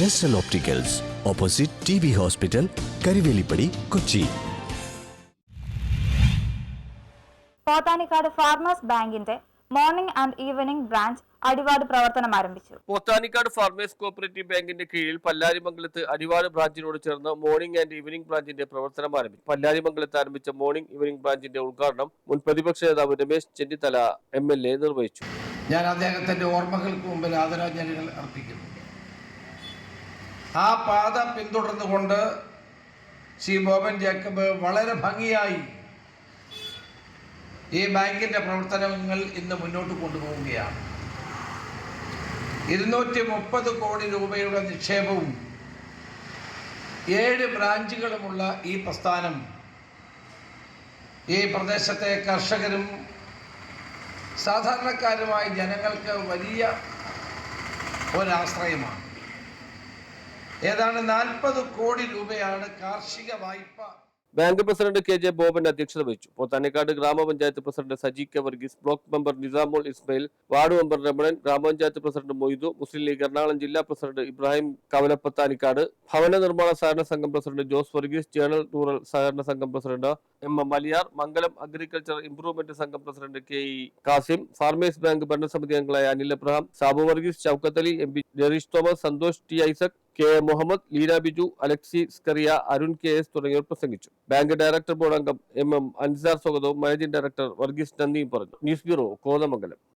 ജസ്റ്റൽ opticals opposite T B hospital Karivelippady Kochi Pothanikkad farmers ബാങ്കിന്റെ morning and evening branch Adivad പ്രവർത്തനം ആരംഭിച്ചു. Pothanikkad farmers cooperative ബാങ്കിന്റെ കീഴിൽ പല്ലാരിമംഗലത്ത് അടിവാട് ബ്രാഞ്ചിനോട് ചേർന്ന് മോർണിംഗ് ആൻഡ് ഈവനിംഗ് ബ്രാഞ്ചിന്റെ പ്രവർത്തനം ആരംഭിച്ചു. പല്ലാരിമംഗലത്ത് ആരംഭിച്ച മോർണിംഗ് ഈവനിംഗ് ബ്രാഞ്ചിന്റെ ഉദ്ഘാടനം മുൻ പ്രതിപക്ഷ നേതാവ് Ramesh Chennithala M L A നിർവഹിച്ചു. ഞാൻ അദ്ദേഹത്തിന്റെ ഓർമ്മകൾക്ക് മുമ്പിൽ ആദരാഞ്ജലികൾ അർപ്പിക്കുന്നു. ആ പാത പിന്തുടർന്നുകൊണ്ട് സി ബോബൻ ജേക്കബ് വളരെ ഭംഗിയായി ഈ ബാങ്കിന്റെ പ്രവർത്തനങ്ങൾ ഇന്ന് മുന്നോട്ട് കൊണ്ടുപോവുകയാണ്. ഇരുന്നൂറ്റി മുപ്പത് കോടി രൂപയുടെ നിക്ഷേപവും ഏഴ് ബ്രാഞ്ചുകളുമുള്ള ഈ പ്രസ്ഥാനം ഈ പ്രദേശത്തെ കർഷകരും സാധാരണക്കാരുമായ ജനങ്ങൾക്ക് വലിയ ഒരാശ്രയമാണ്. ഏതാണ്ട് നാൽപ്പത് കോടി രൂപയാണ് കാർഷിക വായ്പ. Bank president K J Boban അധ്യക്ഷത വഹിച്ചു. പോത്താനിക്കാട് ഗ്രാമപഞ്ചായത്ത് president Saji K Varghese block member Nizamul Ismail ward member Ramanan ഗ്രാമപഞ്ചായത്ത് president Moidu Muslim League Ernakulam ജില്ലാ പ്രസിഡന്റ് ഇബ്രാഹിം കവലപ്പത്താനിക്കാട് ഭവന നിർമ്മാണ സഹകരണ സംഘം president Jose Varghese general rural സഹകരണ സംഘം president M M Maliyar Mangalam agriculture improvement സംഘം president K E Kasim farmers bank ഭരണസമിതി അംഗങ്ങളായ Anil Abraham Sabu Varghese Shoukath Ali M P Jereesh Thomas Santhosh T Isaac K A Muhammad Leena Biju Alexy Scaria Arun K S തുടങ്ങിയവർ പ്രസംഗിച്ചു. Bank director board അംഗം M M Ansar സ്വാഗതവും managing director Varghese നന്ദിയും പറഞ്ഞു. News bureau Kothamangalam.